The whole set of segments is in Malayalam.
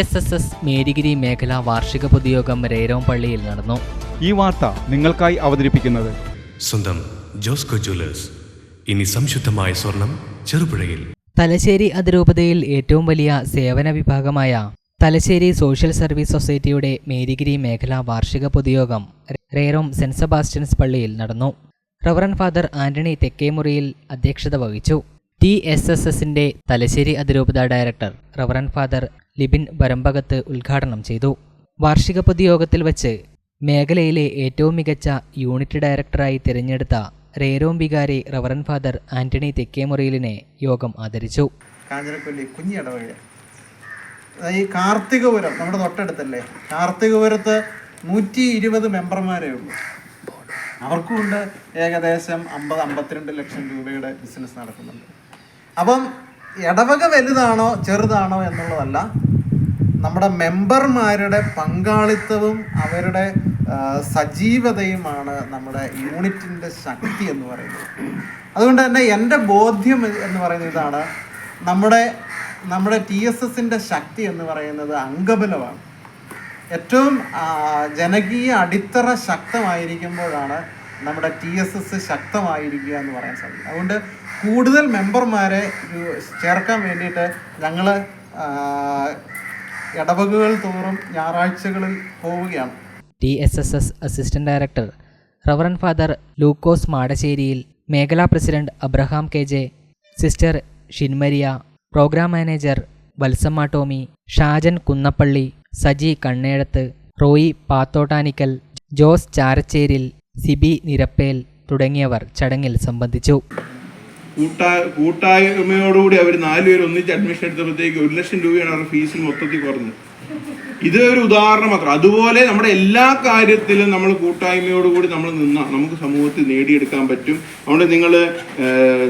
എസ് എസ് എസ് മേരിഗിരി മേഖല വാർഷിക പൊതുയോഗം രേരോംപള്ളിയിൽ നടന്നു. ഈ വാർത്ത നിങ്ങൾക്കായി അവതരിപ്പിക്കുന്നത് സ്വന്തം ജോസ്കോ ജ്വല്ലേഴ്സ്. ഇനി സംശുദ്ധമായ സ്വർണം ചെറുപുഴയിൽ. തലശ്ശേരി അതിരൂപതയിൽ ഏറ്റവും വലിയ സേവന വിഭാഗമായ തലശ്ശേരി സോഷ്യൽ സർവീസ് സൊസൈറ്റിയുടെ മേരിഗിരി മേഖല വാർഷിക പൊതുയോഗം റേറോം സെന്റ് സെബാസ്റ്റ്യൻസ് പള്ളിയിൽ നടന്നു. റവറൻ ഫാദർ ആന്റണി തെക്കേമുറിയിൽ അധ്യക്ഷത വഹിച്ചു. ടി എസ് എസ് എസിന്റെ തലശ്ശേരി അതിരൂപത director reverend father Libin Varambakath ഉദ്ഘാടനം ചെയ്തു. വാർഷിക പൊതുയോഗത്തിൽ വച്ച് മേഖലയിലെ ഏറ്റവും മികച്ച യൂണിറ്റ് ഡയറക്ടറായി തിരഞ്ഞെടുത്ത റേരോം വികാരി റവറൻ ഫാദർ ആന്റണി തെക്കേമുറിയിലിനെ യോഗം ആദരിച്ചു. കാഞ്ഞിരക്കൊല്ലി കുഞ്ഞി ഇടവക ഈ കാർത്തികപുരം നമ്മുടെ തൊട്ടടുത്തല്ലേ? കാർത്തികപുരത്ത് നൂറ്റി ഇരുപത് മെമ്പർമാരേ ഉള്ളൂ. അവർക്കും ഉണ്ട് ഏകദേശം അമ്പത് അമ്പത്തിരണ്ട് ലക്ഷം രൂപയുടെ ബിസിനസ് നടക്കുന്നുണ്ട്. അപ്പം ഇടവക വലുതാണോ ചെറുതാണോ എന്നുള്ളതല്ല നമ്മുടെ മെമ്പർമാരുടെ പങ്കാളിത്തവും അവരുടെ സജീവതയുമാണ് നമ്മുടെ യൂണിറ്റിന്റെ ശക്തി എന്ന് പറയുന്നത്. അതുകൊണ്ട് തന്നെ എന്റെ ബോധ്യം എന്ന് പറയുന്നത് ഇതാണ്. നമ്മുടെ നമ്മുടെ ടി എസ് എസിന്റെ ശക്തി എന്ന് പറയുന്നത് അംഗബലമാണ്. ഏറ്റവും ജനകീയ അടിത്തറ ശക്തമായിരിക്കുമ്പോഴാണ് നമ്മുടെ ടി എസ് എസ് ശക്തമായിരിക്കുക എന്ന് പറയാൻ സാധിക്കും അതുകൊണ്ട് കൂടുതൽ മെമ്പർമാരെ ചേർക്കാൻ വേണ്ടിയിട്ട് ഞങ്ങൾ ഇടവകകൾ തോറും ഞായറാഴ്ചകളിൽ പോവുകയാണ്. T S S S assistant director reverend father Lukose മാടശ്ശേരിയിൽ മേഖലാ president Abraham K J sister Shinmaria programme manager Valsamma Tomy Shajan Kunnappally Saji Kannezhath Roy Pathottanickal Jose Characheril Siby Nirappel തുടങ്ങിയവർ ചടങ്ങിൽ സംബന്ധിച്ചു. കൂട്ടാ കൂട്ടായ്മയോടുകൂടി അവർ നാലുപേർ ഒന്നിച്ച് അഡ്മിഷൻ എടുത്തപ്പോഴത്തേക്ക് ഒരു ലക്ഷം രൂപയാണ് അവരുടെ ഫീസിൽ മൊത്തത്തിൽ കുറഞ്ഞത്. ഇത് ഒരു ഉദാഹരണം മാത്രം. അതുപോലെ നമ്മുടെ എല്ലാ കാര്യത്തിലും നമ്മൾ കൂട്ടായ്മയോടുകൂടി നമ്മൾ നിന്നാൽ നമുക്ക് സമൂഹത്തിൽ നേടിയെടുക്കാൻ പറ്റും. അതുകൊണ്ട് നിങ്ങൾ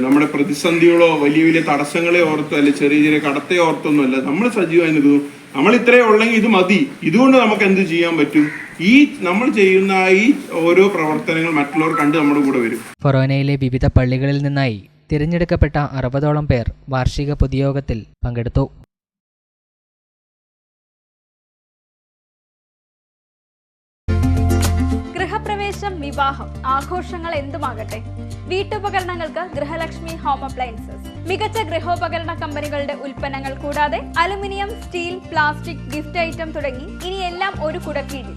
നമ്മുടെ പ്രതിസന്ധികളോ വലിയ വലിയ തടസ്സങ്ങളെ ഓർത്തോ അല്ലെ ചെറിയ ചെറിയ കടത്തെ ഓർത്തൊന്നുമല്ല. നമ്മൾ സജീവമായി നിൽക്കുന്നു. നമ്മൾ ഇത്രയേ ഉള്ളെങ്കിൽ ഇത് മതി. ഇതുകൊണ്ട് നമുക്ക് എന്ത് ചെയ്യാൻ പറ്റും? ഈ നമ്മൾ ചെയ്യുന്ന ഈ ഓരോ പ്രവർത്തനങ്ങൾ മറ്റുള്ളവർ കണ്ട് നമ്മുടെ കൂടെ വരും. ഫൊറോനയിലെ വിവിധ പള്ളികളിൽ നിന്നായി തിരഞ്ഞെടുക്കപ്പെട്ട അറുപതോളം പേർ വാർഷിക പൊതുയോഗത്തിൽ പങ്കെടുത്തു. ഗൃഹപ്രവേശം വിവാഹം ആഘോഷങ്ങൾ എന്തുമാകട്ടെ? വീട്ടുപകരണങ്ങൾക്ക് ഗൃഹലക്ഷ്മി ഹോം അപ്ലയൻസസ്. മികച്ച ഗൃഹോപകരണ കമ്പനികളുടെ ഉൽപ്പന്നങ്ങൾ കൂടാതെ aluminium steel plastic gift item തുടങ്ങി ഇനിയെല്ലാം ഒരു കുടക്കീഴിൽ.